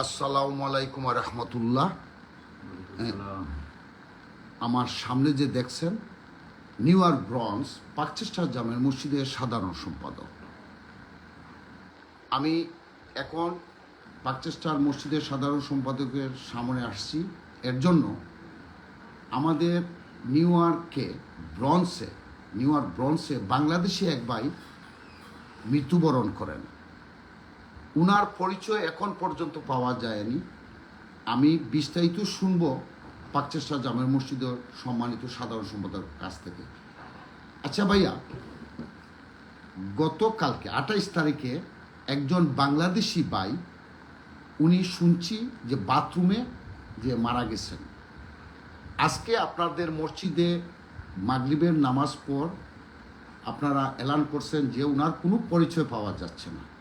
আসসালামু আলাইকুম রহমতুল্লাহ। আমার সামনে যে দেখছেন, নিউ ইয়র্ক ব্রঞ্জ পাকচেস্টার জামের মসজিদের সাধারণ সম্পাদক। আমি এখন পাকচেস্টার মসজিদের সাধারণ সম্পাদকের সামনে আসছি। এর জন্য আমাদের নিউ ইয়র্কে ব্রঞ্জে, নিউ ইয়র্ক ব্রঞ্জে বাংলাদেশি এক ভাই মৃত্যুবরণ করেন। উনার পরিচয় এখন পর্যন্ত পাওয়া যায়নি। আমি বিস্তারিত শুনব পাকচেষ্টা জামের মসজিদের সম্মানিত সাধারণ সম্পাদকের কাছ থেকে। আচ্ছা ভাইয়া, গতকালকে আঠাইশ তারিখে একজন বাংলাদেশি ভাই, উনি শুনছি যে বাথরুমে যে মারা গেছেন। আজকে আপনাদের মসজিদে মাগরিবের নামাজ পর আপনারা এলান করছেন যে ওনার কোনো পরিচয় পাওয়া যাচ্ছে না।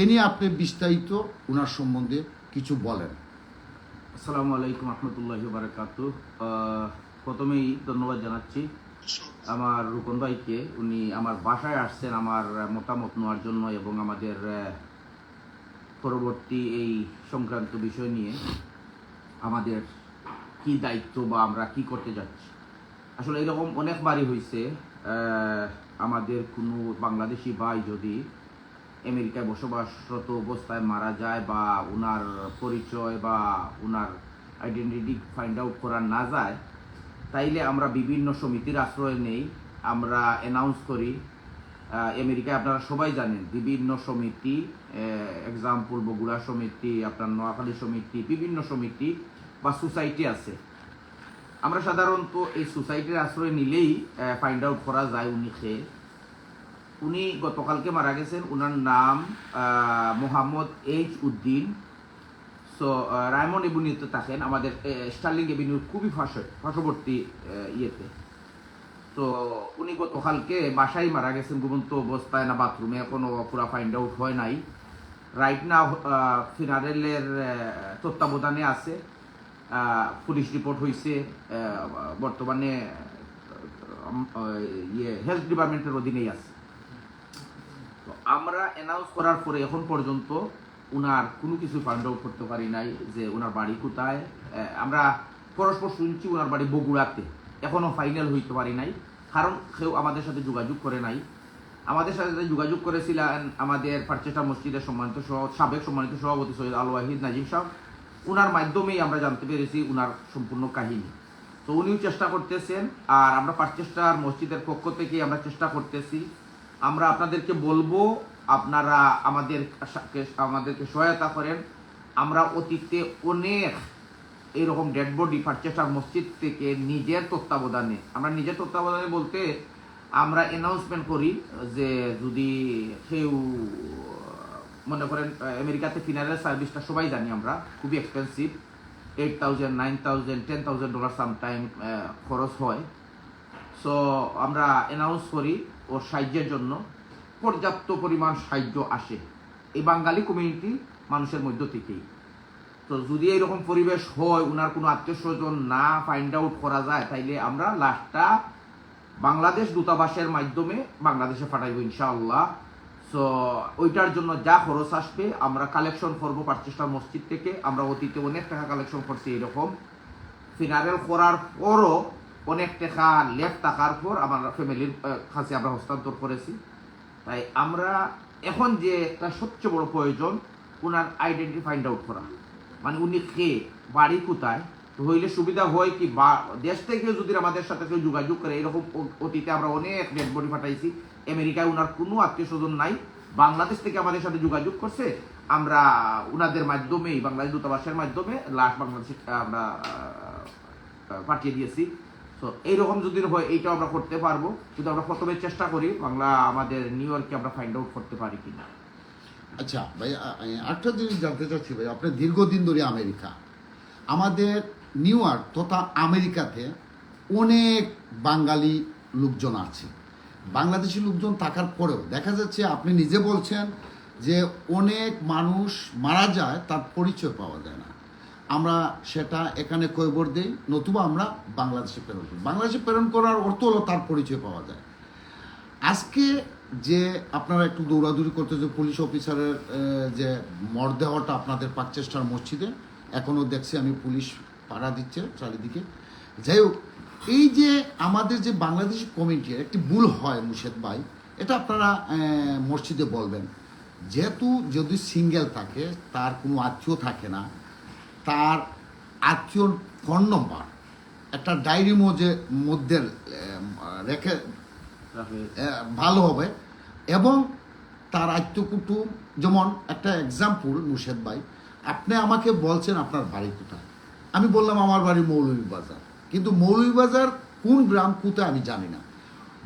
এ নিয়ে আপনি বিস্তারিত ওনার সম্বন্ধে কিছু বলেন। আসসালামু আলাইকুম রহমতুল্লাহ বারাকাতু প্রথমেই ধন্যবাদ জানাচ্ছি আমার রুকন ভাইকে। উনি আমার বাসায় আসছেন আমার মতামত নেওয়ার জন্য এবং আমাদের পরবর্তী এই সংক্রান্ত বিষয় নিয়ে। আমাদের কি দায়িত্ব বা আমরা কি করতে যাচ্ছি। আসলে এরকম অনেকবারই হয়েছে আমাদের কোনো বাংলাদেশি ভাই যদি আমেরিকায় বসবাসরত অবস্থায় মারা যায় বা ওনার পরিচয় বা ওনার আইডেন্টিটি ফাইন্ড আউট করা না যায়, তাইলে আমরা বিভিন্ন সমিতির আশ্রয় নেই। আমরা অ্যানাউন্স করি। আমেরিকায় আপনারা সবাই জানেন, বিভিন্ন সমিতি এক্সাম্পল বগুড়া সমিতি, আপনার নোয়াখালী সমিতি, বিভিন্ন সমিতি বা সোসাইটি আছে। আমরা সাধারণত এই সোসাইটির আশ্রয় নিলেই ফাইন্ড আউট করা যায় উনি খেয়ে উনি গতকালকে মারা গেছেন। ওনার নাম Mohammad H Uddin. So Raymond এভিনিউতে থাকেন। আমাদের স্টার্লিং এভিনিউর খুবই ফাঁস- পার্শ্ববর্তী ইয়েতে। তো উনি গতকালকে বাসায় মারা গেছেন ঘুমন্ত অবস্থায় না বাথরুমে। এখনও পুরা ফাইন্ড আউট হয় নাই। রাইট না ফিনারেলের তত্ত্বাবধানে আছে। পুলিশ রিপোর্ট হয়েছে বর্তমানে ইয়ে হেলথ ডিপার্টমেন্টের অধীনেই আছে। তো আমরা অ্যানাউন্স করার পরে এখন পর্যন্ত উনার কোনো কিছু ফাইন্ড আউট করতে পারি নাই যে ওনার বাড়ি কোথায়। আমরা পরস্পর শুনছি ওনার বাড়ি বগুড়াতে। এখনও ফাইনাল হইতে পারি নাই, কারণ কেউ আমাদের সাথে যোগাযোগ করে নাই। আমাদের সাথে যোগাযোগ করেছিলেন আমাদের পার্চেস্টা মসজিদের সম্মানিত সহ- সাবেক সম্মানিত সভাপতি সৈয়দ আল ওয়াহিদ নাজিম সাহেব উনার মাধ্যমেই আমরা জানতে পেরেছি উনার সম্পূর্ণ কাহিনী। তো উনিও চেষ্টা করতেছেন, আর আমরা পার্চেস্টার মসজিদের পক্ষ থেকে আমরা চেষ্টা করতেছি আমরা আপনাদেরকে বলব, আপনারা আমাদের আমাদেরকে সহায়তা করেন। আমরা অতীতে অনেক এরকম ডেড বডি পারচেস্টার মসজিদ থেকে নিজের তত্ত্বাবধানে, আমরা নিজের তত্ত্বাবধানে বলতে আমরা অ্যানাউন্সমেন্ট করি যে যদি কেউ, মনে করেন, আমেরিকাতে ফিনারেল সার্ভিসটা সবাই জানি আমরা, খুবই expensive eight thousand nine thousand ten thousand dollar sometime খরচ হয়। সো আমরা অ্যানাউন্স করি ওর সাহায্যের জন্য পর্যাপ্ত পরিমাণ সাহায্য আসে। এই বাঙালি কমিউনিটি মানুষের মধ্য থেকেই। তো যদি এইরকম পরিবেশ হয় ওনার কোনো আত্মীয় স্বজন না ফাইন্ড আউট করা যায়, তাইলে আমরা লাশটা বাংলাদেশ দূতাবাসের মাধ্যমে বাংলাদেশে পাঠাইব ইনশাআল্লাহ। সো ওইটার জন্য যা খরচ আসবে, আমরা কালেকশন করব পার্চেস্টার মসজিদ থেকে। আমরা অতীতে অনেক টাকা কালেকশন করছি এরকম। ফিনারেল করার পরও অনেক টাকা লেফ থাকার পর আমার ফ্যামিলির কাছে আমরা হস্তান্তর করেছি। তাই আমরা এখন যে একটা সবচেয়ে বড় প্রয়োজন ওনার আইডেন্টি ফাইন্ড আউট করা। মানে উনি কে, বাড়ি কোথায় হইলে সুবিধা হয় কি বা, দেশ থেকেও যদি আমাদের সাথে কেউ যোগাযোগ করে, এরকম অতীতে আমরা অনেক ডেড বডি পাঠাইছি। আমেরিকায় ওনার কোনো আত্মীয় স্বজন নাই। বাংলাদেশ থেকে আমাদের সাথে যোগাযোগ করছে। আমরা ওনাদের মাধ্যমেই, বাংলাদেশ দূতাবাসের মাধ্যমে লাশ বাংলাদেশে আমরা পাঠিয়ে দিয়েছি। তো এইরকম যদি হয়, এইটাও আমরা করতে পারব। কিন্তু আমরা প্রথমে চেষ্টা করি, বাংলা আমাদের নিউ ইয়র্কে আমরা ফাইন্ড আউট করতে পারি কিনা। আচ্ছা ভাই একটা জিনিস জানতে চাচ্ছি, ভাই, আপনি দীর্ঘদিন ধরে আমেরিকা। আমাদের নিউ ইয়র্ক তথা আমেরিকাতে অনেক বাঙালি লোকজন আছে। বাংলাদেশি লোকজন থাকার পরেও দেখা যাচ্ছে আপনি নিজে বলছেন যে অনেক মানুষ মারা যায়, তার পরিচয় পাওয়া যায় না। আমরা সেটা এখানে কৈবর দিই, নতুবা আমরা বাংলাদেশে প্রেরণ করি। বাংলাদেশে প্রেরণ করার অর্থ হলো তার পরিচয় পাওয়া যায়। আজকে যে আপনারা একটু দৌড়াদৌড়ি করতে যে পুলিশ অফিসারের যে মরদেহটা আপনাদের পাকচেষ্টার মসজিদে এখনও দেখছি আমি পুলিশ পাড়া দিচ্ছে চারিদিকে। যাই হোক, এই যে আমাদের যে বাংলাদেশি কমিটির একটি ভুল হয় মুর্শেদ ভাই, এটা আপনারা মসজিদে বলবেন। যেহেতু যদি সিঙ্গেল থাকে, তার কোনো আত্মীয় থাকে না তার আত্মীয়র ফোন নম্বর। একটা ডায়েরি মধ্যে মধ্যে রেখে ভালো হবে। এবং তার আত্মকুটুম যেমন একটা এক্সাম্পল মুর্শেদ ভাই আপনি আমাকে বলছেন আপনার বাড়ি কোথায়? আমি বললাম আমার বাড়ি মৌলভীবাজার। কিন্তু মৌলভীবাজার কোন গ্রাম কোথায় আমি জানি না।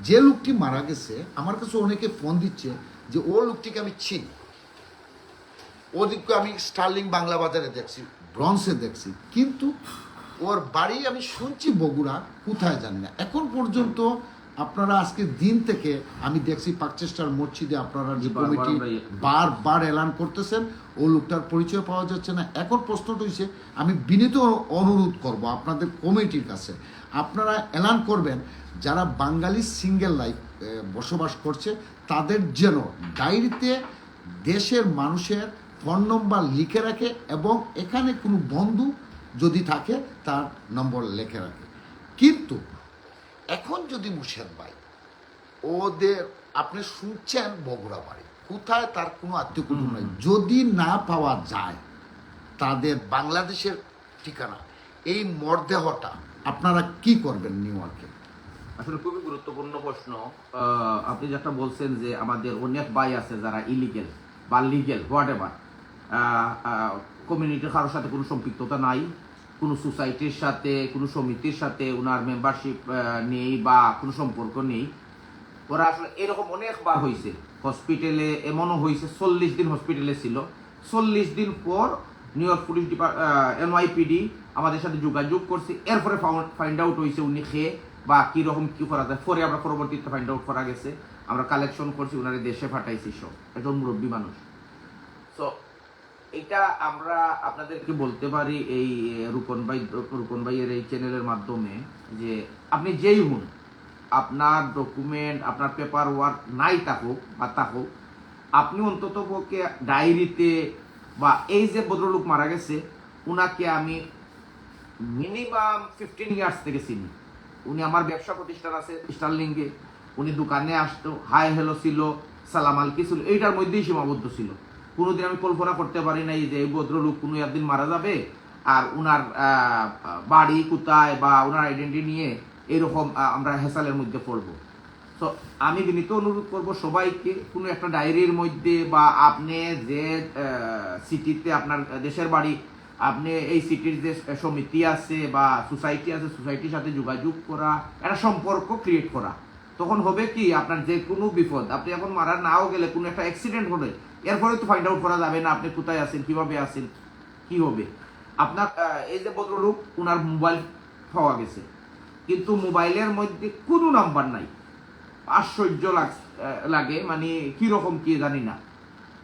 যে লোকটি মারা গেছে আমার কাছে অনেকে ফোন দিচ্ছে যে ও লোকটিকে আমি চিনি। ওদিকে আমি স্টার্লিং বাংলা বাজারে দেখছি। ব্রন্সে দেখছি কিন্তু ওর বাড়ি আমি শুনছি বগুড়া কোথায় জানি না। এখন পর্যন্ত আপনারা আজকে দিন থেকে আমি দেখছি পাকচেস্টার মসজিদে আপনারা যে কমিটি বারবার এলান করতেছেন ও লোকটার পরিচয় পাওয়া যাচ্ছে না। এখন প্রশ্নটা হয়েছে আমি বিনীত অনুরোধ করব আপনাদের কমিটির কাছে আপনারা এলান করবেন যারা বাঙালি সিঙ্গেল লাইফ বসবাস করছে তাদের যেন ডায়েরিতে দেশের মানুষের ফোন নম্বর লিখে রাখে এবং এখানে কোনো বন্ধু যদি থাকে তার নম্বর লিখে রাখে। কিন্তু এখন যদি মুর্শেদ ভাই ওদের আপনি শুনছেন বগুড়া বাড়ি কোথায় তার কোনো আত্মীয় কুটুম নাই? যদি না পাওয়া যায় তাদের বাংলাদেশের ঠিকানা এই মরদেহটা আপনারা কি করবেন নিউ ইয়র্কে আসলে খুবই গুরুত্বপূর্ণ প্রশ্ন। আপনি যেটা বলছেন যে আমাদের অনেক ভাই আছে যারা ইলিগেল বা লিগেল হোয়াট এভার কমিউনিটির কারোর সাথে কোনো সম্পৃক্ততা নাই, কোনো সোসাইটির সাথে, কোনো সমিতির সাথে ওনার মেম্বারশিপ নেই বা কোনো সম্পর্ক নেই। ওরা আসলে এরকম অনেকবার হয়েছে হসপিটালে এমনও হয়েছে চল্লিশ দিন হসপিটালে ছিল। চল্লিশ দিন পর নিউ ইয়র্ক পুলিশ এনওয়াইপিডি আমাদের সাথে যোগাযোগ করছে। এরপরে ফাইন্ড আউট হয়েছে উনি খেয়ে বা কীরকম কী করা যায়। পরে আমরা পরবর্তীতে ফাইন্ড আউট করা গেছে। আমরা কালেকশন করছি ওনারে দেশে পাঠাইছি সব। একজন মুরব্বী মানুষ। সো এটা আমরা আপনাদেরকে বলতে পারি এই এ, রূপন ভাই রূপন ভাইয়ের এই চ্যানেলের মাধ্যমে যে আপনি যেই হন আপনার ডকুমেন্ট আপনার পেপার ওয়ার্ক নাই থাকুক বা থাকুক আপনি অন্তত পক্ষে ডায়েরিতে বা এই যে ভদ্রলোক মারা গেছে উনাকে আমি মিনিমাম ফিফটিন ইয়ার্স থেকে চিনি। উনি আমার ব্যবসা প্রতিষ্ঠান আছে স্টারলিংকে উনি দোকানে আসতো হাই হ্যালো ছিল সালাম আলকি ছিল এইটার মধ্যেই সীমাবদ্ধ ছিল। কোনোদিন আমি কল্পনা করতে পারি নাই যে এই ভদ্রলোক কোনো একদিন মারা যাবে আর উনার বাড়ি কোথায় বা ওনার আইডেন্টি নিয়ে এরকম আমরা হেসালের মধ্যে পড়ব। তো আমি বিনীত অনুরোধ করব সবাইকে কোনো একটা ডায়েরির মধ্যে বা আপনি যে সিটিতে আপনার দেশের বাড়ি, আপনি এই সিটির যে সমিতি আছে বা সোসাইটি আছে সোসাইটির সাথে যোগাযোগ করা, একটা সম্পর্ক ক্রিয়েট করা। তখন হবে কি, আপনার যে কোনো বিপদ, আপনি এখন মারা নাও গেলে কোনো একটা অ্যাক্সিডেন্ট হলে এরপরে তো ফাইন্ড আউট করা যাবে না আপনি কোথায় আছেন, কীভাবে আছেন, কি হবে। আপনার এই যে ভদ্রলোক ওনার মোবাইল পাওয়া গেছে। কিন্তু মোবাইলের মধ্যে কোনো নাম্বার নাই। আশ্চর্য লাগ লাগে মানে কীরকম কি জানি না।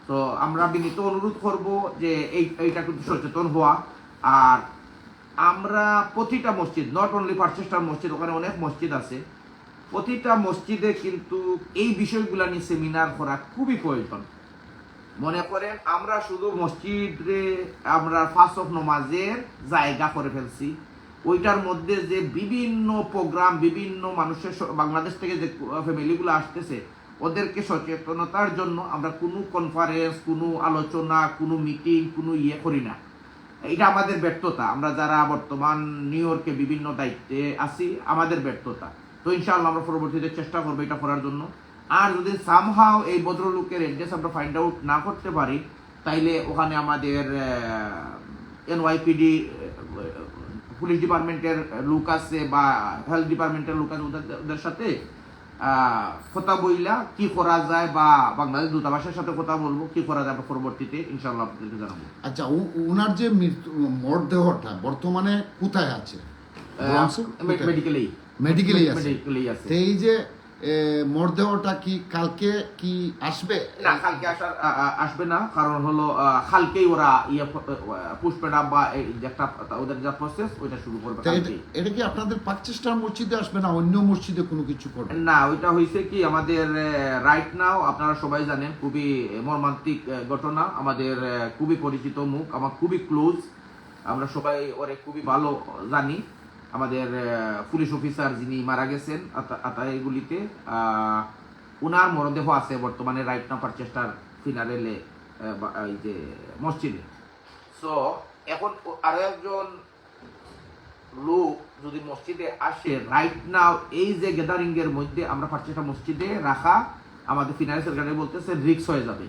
তো আমরা বিনীত অনুরোধ করব যে এই, এইটা কিন্তু সচেতন হওয়া। আর আমরা প্রতিটা মসজিদ নট অনলি পারচেস্টার মসজিদ, ওখানে অনেক মসজিদ আছে। প্রতিটা মসজিদে কিন্তু এই বিষয়গুলো নিয়ে সেমিনার করা খুবই প্রয়োজন। মনে করেন, আমরা শুধু মসজিদে, আমরা অফ নমাজের জায়গা করে ফেলছি। ওইটার মধ্যে যে বিভিন্ন প্রোগ্রাম, বিভিন্ন মানুষের বাংলাদেশ থেকে যে ফ্যামিলিগুলো আসতেছে, ওদেরকে সচেতনতার জন্য আমরা কোনো কনফারেন্স কোনো আলোচনা, কোনো মিটিং কোনো ইয়ে করি না। এটা আমাদের ব্যর্থতা। আমরা যারা বর্তমান নিউ ইয়র্কে বিভিন্ন দায়িত্বে আছি, আমাদের ব্যর্থতা। তো ইনশাআল্লাহ আমরা পরবর্তীতে চেষ্টা করব এটা করার জন্য। আর যদি সামহাও এই ভদ্রলোকের অ্যাড্রেস আমরা ফাইন্ড আউট না করতে পারি তাইলে ওখানে আমাদের এনওয়াইপিডি পুলিশ ডিপার্টমেন্টের লোক আছে বা হেলথ ডিপার্টমেন্টের লোক আছে ওদের- সাথে কথা বইলা কি করা যায় বা বাংলাদেশ দূতাবাসের সাথে কথা বলব কি করা যায় আমরা পরবর্তীতে ইনশাআল্লাহ আপনাদেরকে জানাব। আচ্ছা উনার যে মৃত্যু মরদেহটা বর্তমানে কোথায় আছে? মেডিকেলেই মেডিকেলেই আছে। মেডিকেলেই আছে। এই যে মরদেহটা কি কালকে কি আসবে? না কালকে আসার আসবে না কারণ হলো কালকেই ওরা ইয়ে পুষ্পেটা বা একটা ওদের যা প্রসেস ওইটা শুরু করবে এটা- কি আপনাদের পাকচেস্টার মসজিদে আসবে না অন্য মসজিদে কোনো কিছু করবে? না ওইটা হয়েছে কি আমাদের রাইট নাও আপনারা সবাই জানেন খুবই মর্মান্তিক ঘটনা। আমাদের খুবই পরিচিত মুখ আমার খুবই ক্লোজ আমরা সবাই ওরে খুবই ভালো জানি। আমাদের পুলিশ অফিসার যিনি মারা গেছেন, আতা- আতাইগুলিতে ওনার মরদেহ আছে বর্তমানে রাইট নাও পারচেস্টার ফিনারেলে এই যে মসজিদে। সো এখন আরও একজন লোক যদি মসজিদে আসে রাইট নাও এই যে গ্যাদারিং এর মধ্যে আমরা পারচেটা মসজিদে রাখা আমাদের ফিনান্সের গাড়ি বলতেছে রিক্স হয়ে যাবে।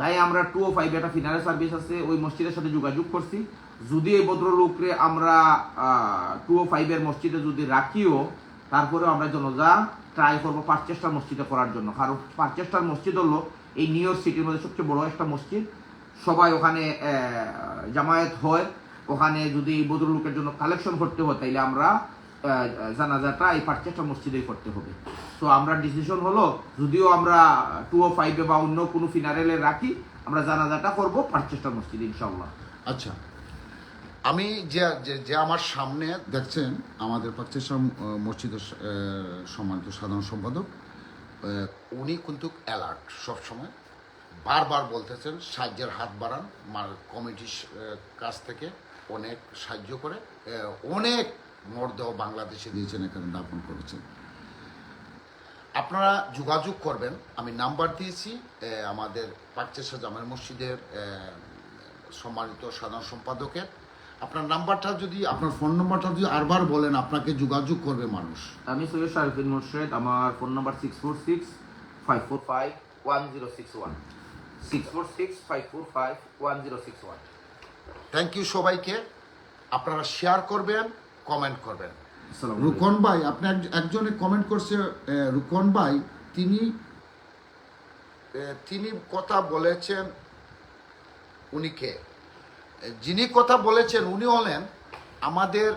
তাই আমরা টু ও ফাইভ একটা ফিনান্স সার্ভিস আছে, ওই মসজিদের সাথে যোগাযোগ করছি। যদি এই ভদ্রলোকরে আমরা টু ও ফাইভের মসজিদে যদি রাখিও তারপরে আমরা যা ট্রাই করব পারচেস্টার মসজিদে করার জন্য। কারণ পারচেস্টার মসজিদ হলো এই নিউ ইয়র্ক সিটির মধ্যে সবচেয়ে বড় একটা মসজিদ। সবাই ওখানে জামায়াত হয়। ওখানে যদি বদরুলুকের জন্য কালেকশন করতে হয়, তাইলে আমরা জানাজাটা এই পারচেস্টার মসজিদেই করতে হবে। তো আমরা ডিসিশন হলো, যদিও আমরা টু ও ফাইভে বা অন্য কোনো ফিনারেলে রাখি, আমরা জানাজাটা করব পারচেস্টার মসজিদে ইনশাল্লাহ আচ্ছা আমি যে, যে- আমার সামনে দেখছেন, আমাদের পাকচেস্টার মসজিদের সম্মানিত সাধারণ সম্পাদক উনি কিন্তু অ্যালার্ট সবসময়, বারবার বলতেছেন, সাহায্যের হাত বাড়ান মার কমিটির কাছ থেকে অনেক সাহায্য করে অনেক মরদেহ বাংলাদেশে দিয়েছেন এখানে দাপন করেছেন। আপনারা যোগাযোগ করবেন। আমি নাম্বার দিয়েছি আমাদের পাকচেসা জামাই মসজিদের সম্মানিত সাধারণ সম্পাদকের। আপনার নাম্বারটা যদি আপনার ফোন নাম্বারটা যদি আরবার বলেন আপনাকে যোগাযোগ করবে মানুষ। আমি সৈয়দ শারফিন মোর্শেদ আমার phone number six four six five four five one zero six one six four six five four five one zero six one thank you সবাইকে। আপনারা শেয়ার করবেন। কমেন্ট করবেন। রুকন ভাই আপনি একজনে কমেন্ট করছে রুকন ভাই তিনি তিনি কথা বলেছেন উনি কে? যিনি কথা বলেছেন উনি হলেন আমাদের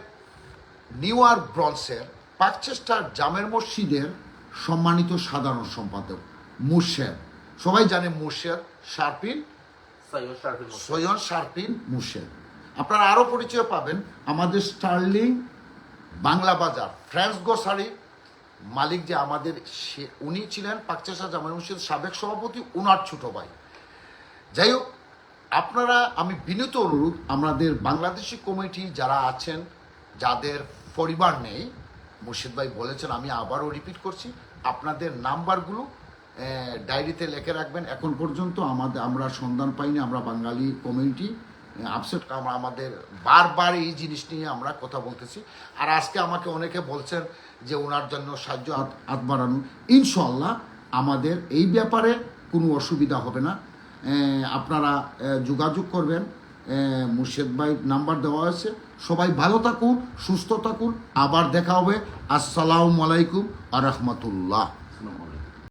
নিউ ইয়র্ক ব্রন্সের পাকচেস্টার জামের মসজিদের সম্মানিত সাধারণ সম্পাদক মুর্শেদ। সবাই জানে মুর্শেদ শারপিন সৈয়দ শারফিন সৈয়দ শারপিন মুর্শেদ। আপনারা আরও পরিচয় পাবেন। আমাদের স্টার্লিং বাংলা বাজার, ফ্রেন্স গোসারি মালিক যে আমাদের, সে উনি ছিলেন পাকচেসা জামাই মসজিদ সাবেক সভাপতি, উনার ছোট ভাই। যাই হোক, আপনারা, আমি বিনীত অনুরোধ, আমাদের বাংলাদেশি কমিটি যারা আছেন, যাদের পরিবার নেই, মুর্শিদ ভাই বলেছেন, আমি আবারও রিপিট করছি, আপনাদের নাম্বারগুলো ডায়েরিতে লেখে রাখবেন। এখন পর্যন্ত আমাদের, আমরা সন্ধান পাইনি, আমরা বাঙালি কমিউনিটি। আপসেট আমাদের বারবার এই জিনিস নিয়ে আমরা কথা বলতেছি। আর আজকে আমাকে অনেকে বলছেন যে ওনার জন্য সাহায্য হাত বাড়ানো ইনশাল্লাহ আমাদের এই ব্যাপারে কোনো অসুবিধা হবে না। আপনারা যোগাযোগ করবেন। মুর্শেদ ভাই নাম্বার দেওয়া আছে সবাই ভালো থাকুন, সুস্থ থাকুন। আবার দেখা হবে। আসসালামু আলাইকুম আ রহমতুল্লাহ।